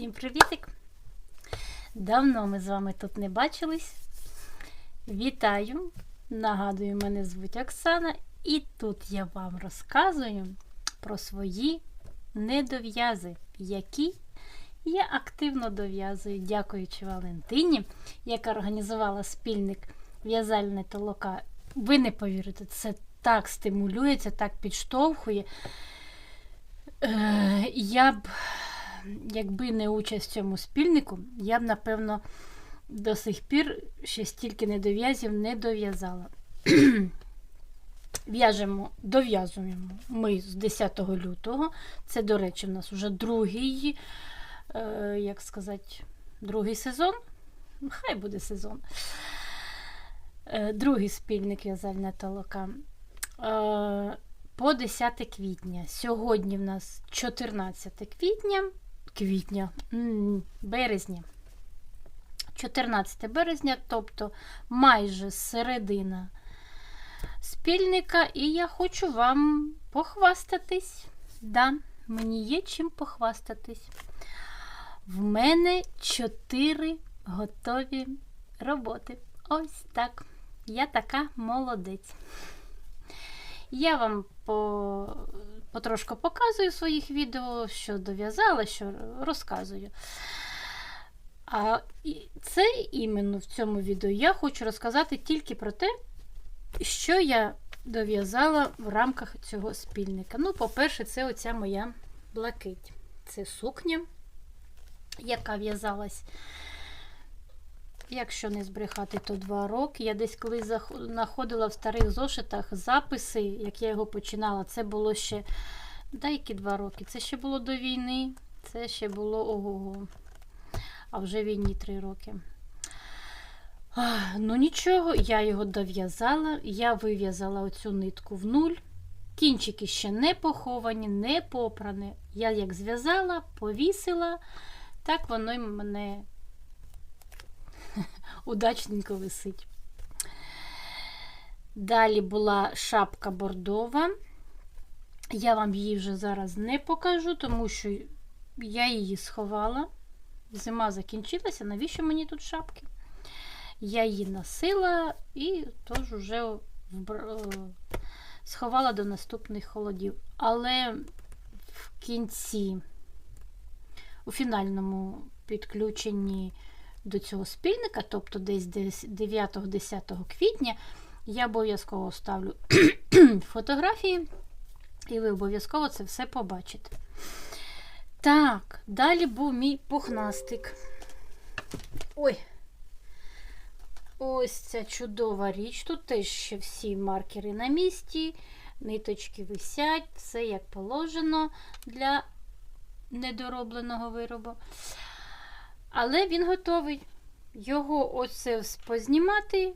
Всім привітик! Давно ми з вами тут не бачились. Вітаю! Нагадую, мене звуть Оксана, і тут я вам розказую про свої недов'язи, які я активно дов'язую, дякуючи Валентині, яка організувала спільник в'язальне толока. Ви не повірите, це так стимулює, це так підштовхує. Е, я б, якби не участь в цьому спільнику, я б, напевно, до сих пір ще стільки недов'язів не дов'язала. В'яжемо, дов'язуємо ми з 10 лютого. Це, до речі, в нас вже другий, е, як сказати, другий сезон. Хай буде сезон. Е, другий спільник в'язальна толока. Е, по 10 квітня. Сьогодні в нас 14 квітня, квітня, березня. 14 березня, тобто майже середина спільника, і я хочу вам похвастатись. Да, мені є чим похвастатись. В мене 4 готові роботи. Ось так. Я така молодець. Я вам по, потрошку показую в своїх відео, що дов'язала, що розказую. А це іменно в цьому відео я хочу розказати тільки про те, що я дов'язала в рамках цього спільника. Ну, по-перше, це оця моя блакить. Це сукня, яка в'язалась. Якщо не збрехати, то два роки. Я десь колись знаходила в старих зошитах записи, як я його починала. Це було ще деякі два роки. Це ще було до війни, це ще було ого-го. А вже війні три роки. Ну нічого, я його дов'язала, я вив'язала оцю нитку в нуль. Кінчики ще не поховані, не попрані. Я як зв'язала, повісила, так воно й мене удачненько висить. Далі була шапка бордова. Я вам її вже зараз не покажу, тому що я її сховала. Зима закінчилася, навіщо мені тут шапки? Я її носила і теж вже сховала до наступних холодів. Але в кінці, у фінальному підключенні до цього спільника, тобто десь 9-10 квітня, я обов'язково ставлю фотографії, і ви обов'язково це все побачите. Так, далі був мій пухнастик. Ой, ось ця чудова річ. Тут теж ще всі маркери на місці, ниточки висять, все як положено для недоробленого виробу. Але він готовий. Його оце познімати,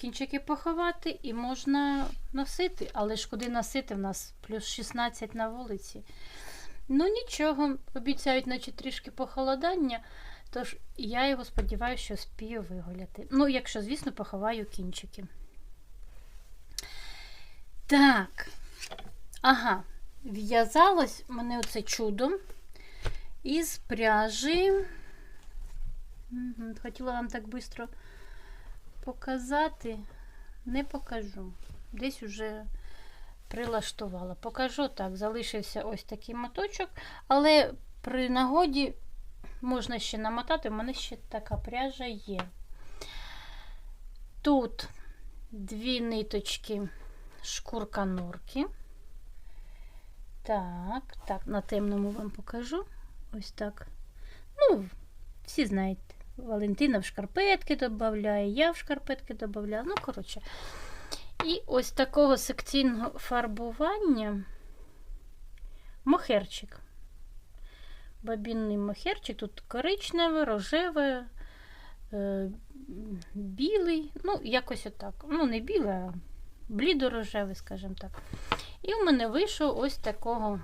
кінчики поховати і можна носити. Але ж куди носити? В нас плюс 16 на вулиці. Ну, нічого, обіцяють, наче трішки похолодання, тож я його сподіваюся, що спію вигуляти. Ну, якщо, звісно, поховаю кінчики. Так, ага, в'язалось мене оце чудо із пряжі. Хотіла вам так швидко показати, не покажу. Десь уже прилаштувала. Покажу так, залишився ось такий моточок, але при нагоді можна ще намотати, у мене ще така пряжа є. Тут дві ниточки шкурка норки. Так, так, на темному вам покажу. Ось так. Ну, всі знаєте, Валентина в шкарпетки додає, я в шкарпетки додаю. Ну, коротше. І ось такого секційного фарбування мохерчик. Бабінний мохерчик, тут коричневе, рожеве, е, білий, ну, якось отак. Ну, не білий, а блідорожевий, скажімо так. І в мене вийшов ось такого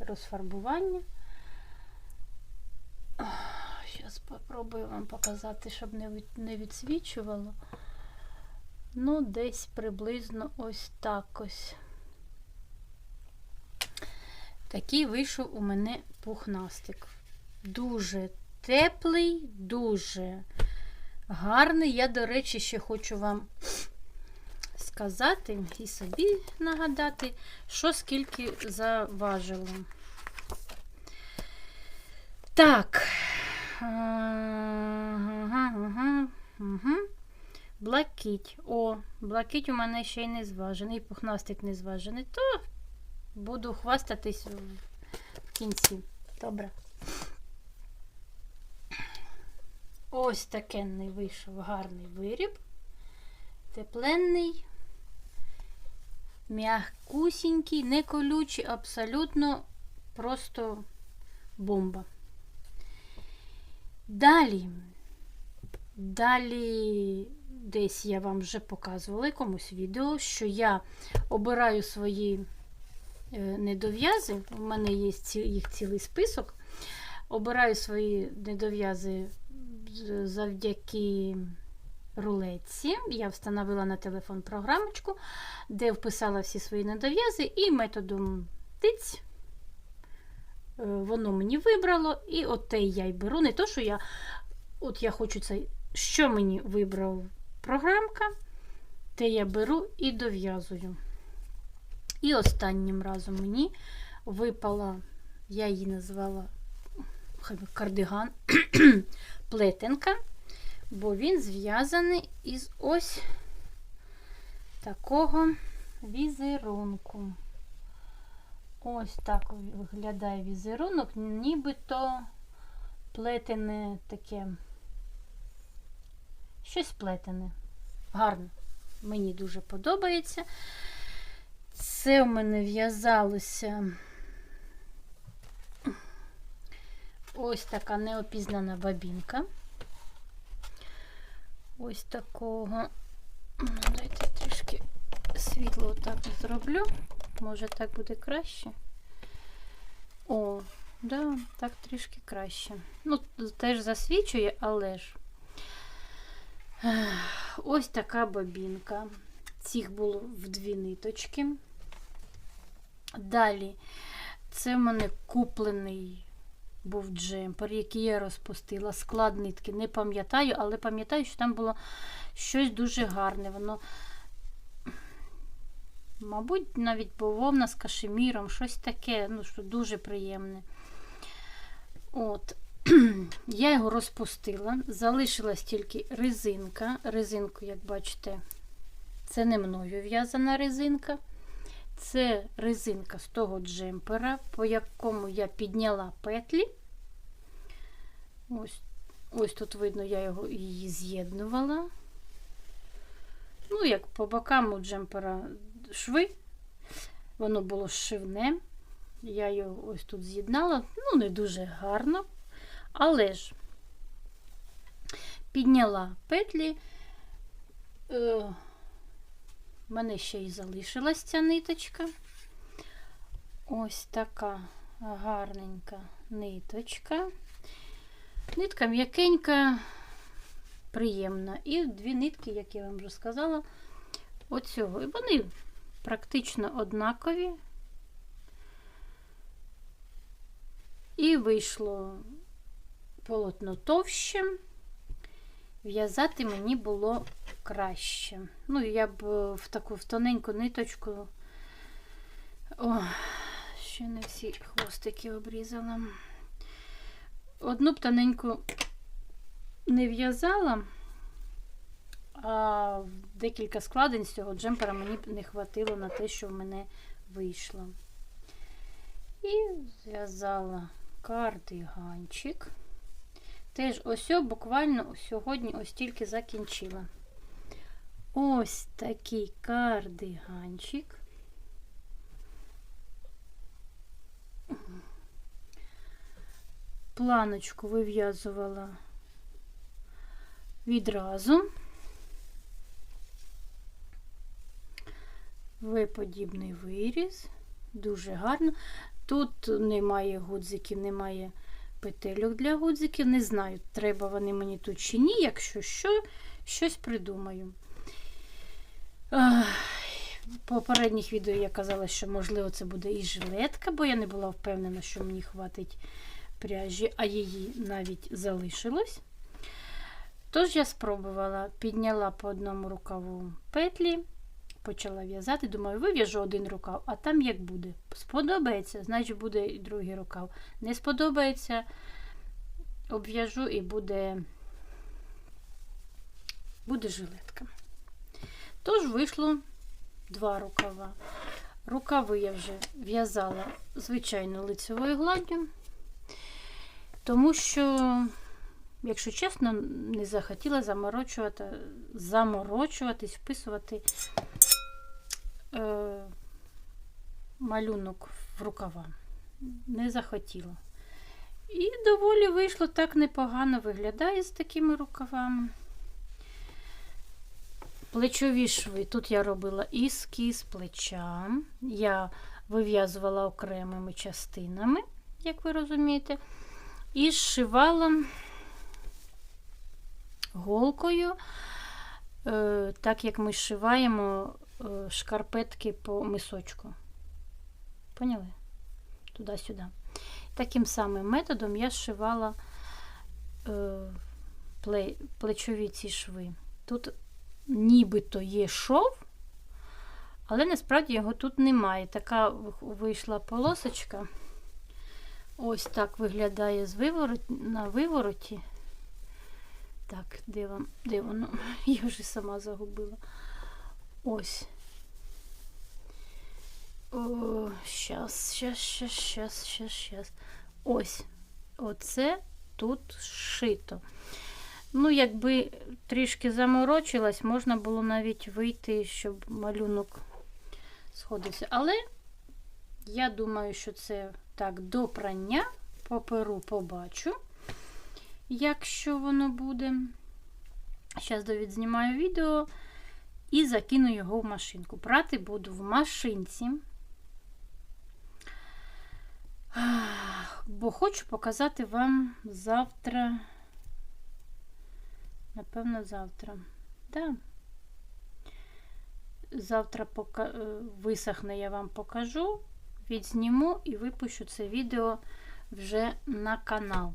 розфарбування. Зараз спробую вам показати, щоб не відсвічувало. Ну, десь приблизно ось так ось. Такий вийшов у мене пухнастик. дуже теплий, дуже гарний. Я, до речі, ще хочу вам сказати і собі нагадати, що скільки заважило. Так. Блакить. О, блакить у мене ще й не зважений, пухнастик не зважений, то буду хвастатись в кінці. Добре. Ось такенний вийшов гарний виріб. Тепленний, м'якусінький, не колючий, абсолютно просто бомба. Далі, далі, десь я вам вже показувала якомусь відео, що я обираю свої е, недов'язи. У мене є їх цілий список. Обираю свої недов'язи завдяки рулетці. Я встановила на телефон програмочку, де вписала всі свої недов'язи, і методом тиць воно мені вибрало, і от те я й беру. Не то, що я от я хочу цей, що мені вибрав програмка, те я беру і дов'язую. І останнім разом мені випала, я її назвала кардиган, плетенка, бо він зв'язаний із ось такого візерунку. Ось так виглядає візерунок, нібито плетене таке. Щось плетене. Гарно. Мені дуже подобається. Це у мене в'язалося ось така неопізнана бабінка. Ось такого. Ну, Дайте трішки світло отак зроблю. Може так буде краще. О, да, так трішки краще. Ну, теж засвічує, але ж. Ось така бобінка. Цих було в дві ниточки. Далі, це в мене куплений був джемпер, який я розпустила. Склад нитки не пам'ятаю, але пам'ятаю, що там було щось дуже гарне. Воно, мабуть, навіть бавовна з кашеміром, щось таке, ну, що дуже приємне. От. Я його розпустила, залишилась тільки резинка. Резинку, як бачите, це не мною в'язана резинка. Це резинка з того джемпера, по якому я підняла петлі. Ось ось тут видно, я його її з'єднувала. Ну, як по бокам у джемпера шви. Воно було шивне. Я його ось тут з'єднала. Ну, не дуже гарно. Але ж підняла петлі. Е, мене ще й залишилась ця ниточка. Ось така гарненька ниточка. Нитка м'якенька, приємна. І дві нитки, як я вам вже сказала, оцього. І вони практично однакові. І вийшло полотно товще. В'язати мені було краще. Ну, я б в таку в тоненьку ниточку. О, ще не всі хвостики обрізала. Одну б тоненьку не в'язала, а декілька складень з цього джемпера мені не хватило на те, що в мене вийшло. І зв'язала кардиганчик. Теж ось буквально сьогодні ось тільки закінчила. Ось такий кардиганчик. Планочку вив'язувала відразу. В-подібний виріз. Дуже гарно. Тут немає гудзиків, немає петельок для гудзиків. Не знаю, треба вони мені тут чи ні, якщо що, щось придумаю. В попередніх відео я казала, що, можливо, це буде і жилетка, бо я не була впевнена, що мені хватить пряжі, а її навіть залишилось. Тож я спробувала, підняла по одному рукаву петлі, почала в'язати. Думаю, вив'яжу один рукав, а там як буде. Сподобається, значить буде і другий рукав. Не сподобається, обв'яжу і буде, буде жилетка. Тож вийшло два рукава. Рукави я вже в'язала звичайно лицевою гладдю, тому що, якщо чесно, не захотіла заморочувати, заморочуватись, вписувати малюнок в рукава. Не захотіла. І доволі вийшло так непогано виглядає з такими рукавами. Плечові шви. Тут я робила ескіз плеча. Я вив'язувала окремими частинами, як ви розумієте, і зшивала голкою, е, так як ми зшиваємо е, шкарпетки по мисочку. Поняли? Туди-сюди. Таким самим методом я зшивала е, плечові ці шви. Тут нібито є шов, але насправді його тут немає. Така вийшла полосочка. Ось так виглядає з виворот, на вивороті. Так, де, вам, де воно? Я вже сама загубила. Ось. О, щас, щас, щас, щас, щас, щас. Ось. Оце тут шито. Ну, якби трішки заморочилась, можна було навіть вийти, щоб малюнок сходився. Але я думаю, що це так до прання по побачу, якщо воно буде. Зараз довідзнімаю відео і закину його в машинку. Прати буду в машинці. Бо хочу показати вам завтра. Напевно, завтра. Да. Завтра пока... е, висохне, я вам покажу, відзніму і випущу це відео вже на канал.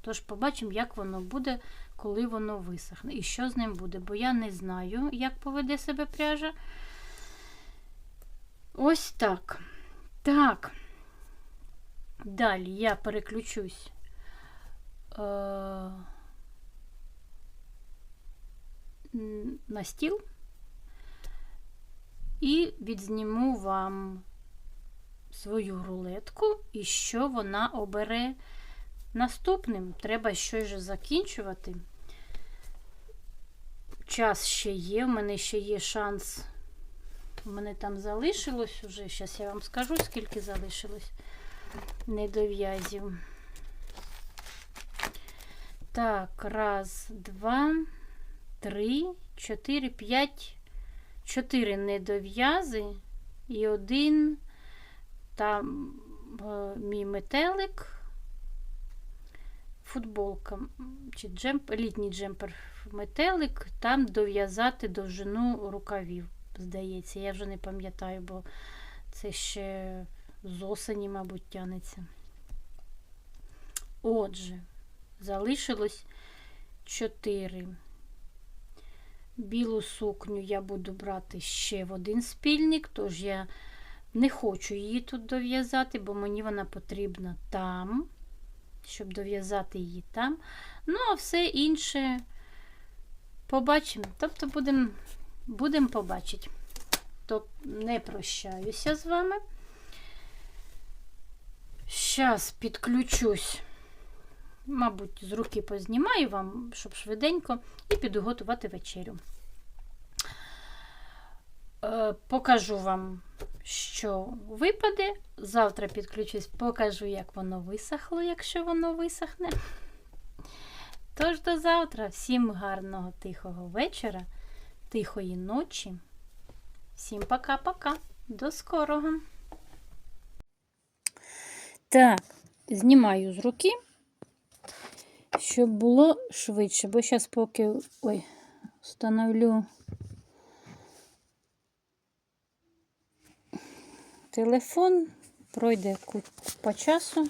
Тож побачимо, як воно буде, коли воно висохне. І що з ним буде, бо я не знаю, як поведе себе пряжа. Ось так. Так. Далі я переключусь. Е на стіл і відзніму вам свою рулетку і що вона обере наступним. Треба щось же закінчувати. Час ще є, в мене ще є шанс. У мене там залишилось уже. Зараз я вам скажу, скільки залишилось недов'язів. Так, раз, два три, чотири, п'ять, чотири недов'язи і один там е, мій метелик, футболка чи джемп, літній джемпер метелик, там дов'язати довжину рукавів, здається. Я вже не пам'ятаю, бо це ще з осені, мабуть, тянеться. Отже, залишилось 4. Білу сукню я буду брати ще в один спільник, тож я не хочу її тут дов'язати, бо мені вона потрібна там, щоб дов'язати її там. Ну, а все інше побачимо. Тобто будемо будем побачити. Тобто не прощаюся з вами. Зараз підключусь. Мабуть, з руки познімаю вам, щоб швиденько, і піду готувати вечерю. Е, покажу вам, що випаде. Завтра підключусь, покажу, як воно висохло, якщо воно висохне. Тож до завтра. Всім гарного тихого вечора, тихої ночі. Всім пока-пока. До скорого. Так, знімаю з руки щоб було швидше, бо зараз поки ой, встановлю телефон, пройде по часу.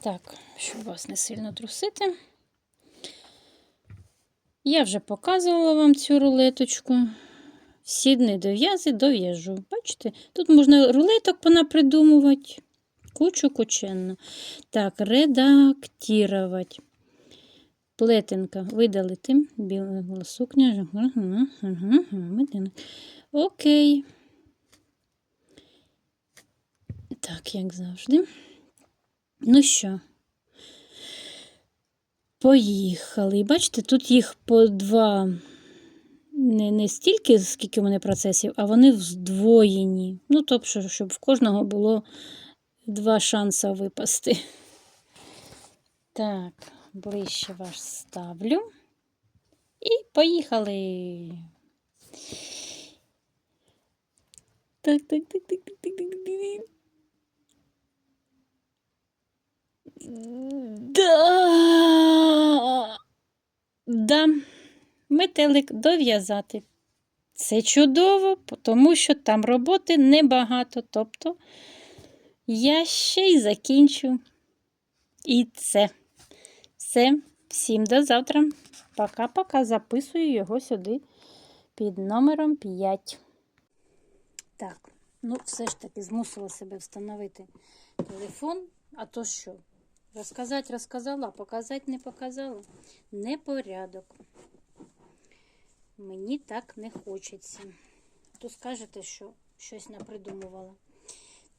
Так, щоб вас не сильно трусити. Я вже показувала вам цю рулеточку. Всі дни дов'язи дов'яжу. Бачите, тут можна рулеток понапридумувати. Кучу кученно. Так, редактувати. Плетенка видалити. Біла сукня. Окей. Так, як завжди. Ну що, поїхали. Бачите, тут їх по два, не, не стільки, скільки в мене процесів, а вони вздвоєні. Ну, тобто, щоб в кожного було два шанси випасти. Так, ближче вас ставлю. І поїхали. Так, так, так, так, так, так, так, так. Да. Да. Метелик дов'язати. Це чудово, тому що там роботи небагато. Тобто я ще й закінчу. І це. Все. Всім до завтра. Пока-пока. Записую його сюди під номером 5. Так, ну все ж таки змусила себе встановити телефон. А то що? Розказати розказала, показати не показала. Непорядок. Мені так не хочеться. То скажете, що щось напридумувала.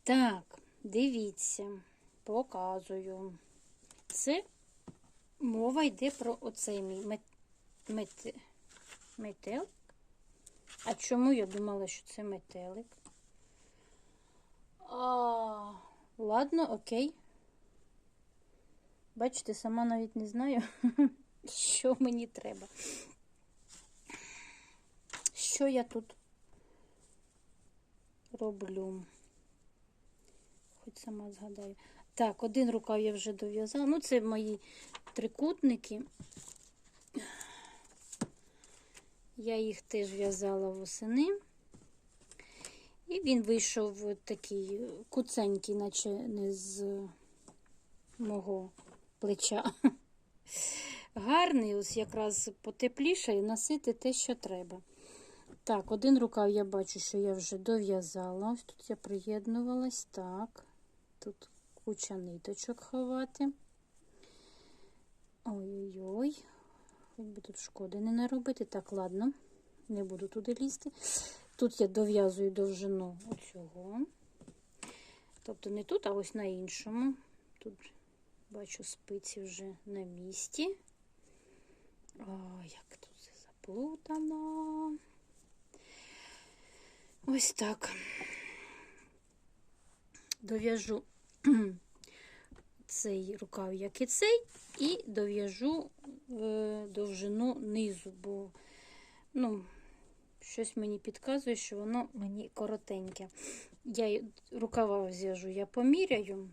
Так, дивіться, показую. Це мова йде про оцей мій мет... Мет... метелик. А чому я думала, що це метелик? А, ладно, окей. Бачите, сама навіть не знаю, що мені треба. Що я тут роблю? Хоч сама згадаю. Так, один рукав я вже дов'язала. Ну, це мої трикутники. Я їх теж в'язала восени. І він вийшов такий куценький, наче не з мого плеча. Гарний, ось якраз потепліше і носити те, що треба. Так, один рукав я бачу, що я вже дов'язала. Ось тут я приєднувалась. Так, тут куча ниточок ховати. Ой-ой-ой, би тут шкоди не наробити. Так, ладно, не буду туди лізти. Тут я дов'язую довжину оцього. Тобто не тут, а ось на іншому. Тут бачу спиці вже на місці. О, як тут все заплутано. Ось так. Дов'яжу цей рукав, як і цей, і дов'яжу е, довжину низу, бо, ну, щось мені підказує, що воно мені коротеньке. Я рукава зв'яжу, я поміряю,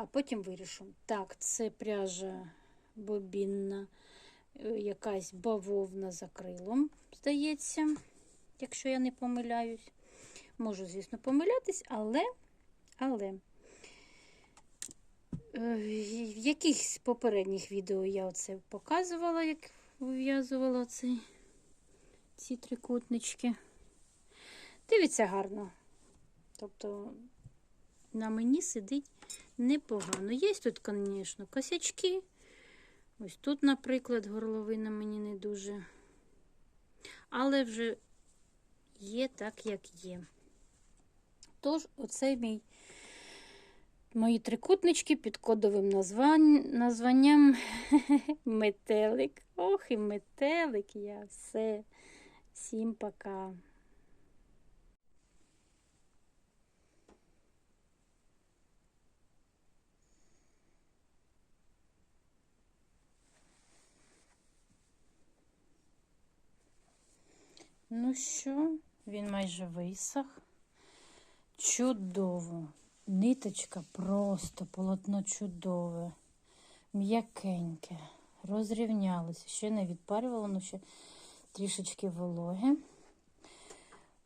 а потім вирішу. Так, це пряжа бобінна, е, якась бавовна за крилом, здається, якщо я не помиляюсь. Можу, звісно, помилятись, але, але е, в якихось попередніх відео я оце показувала, як вив'язувала ці трикутнички. Дивиться гарно. Тобто на мені сидить непогано. Є тут, звісно, косячки. Ось тут, наприклад, горловина мені не дуже. Але вже є так, як є. Тож, оцей мій мої трикутнички під кодовим названь, названням метелик. Ох, і метелик я все. Всім пока. Ну що, він майже висох. Чудово. Ниточка просто полотно чудове, м'якеньке, розрівнялося. Ще не відпарювала, але ще трішечки вологе.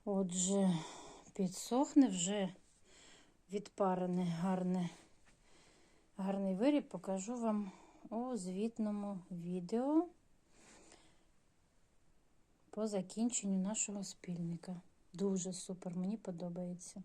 Отже, підсохне вже відпарене гарне гарний виріб покажу вам у звітному відео по закінченню нашого спільника. Дуже супер, мені подобається.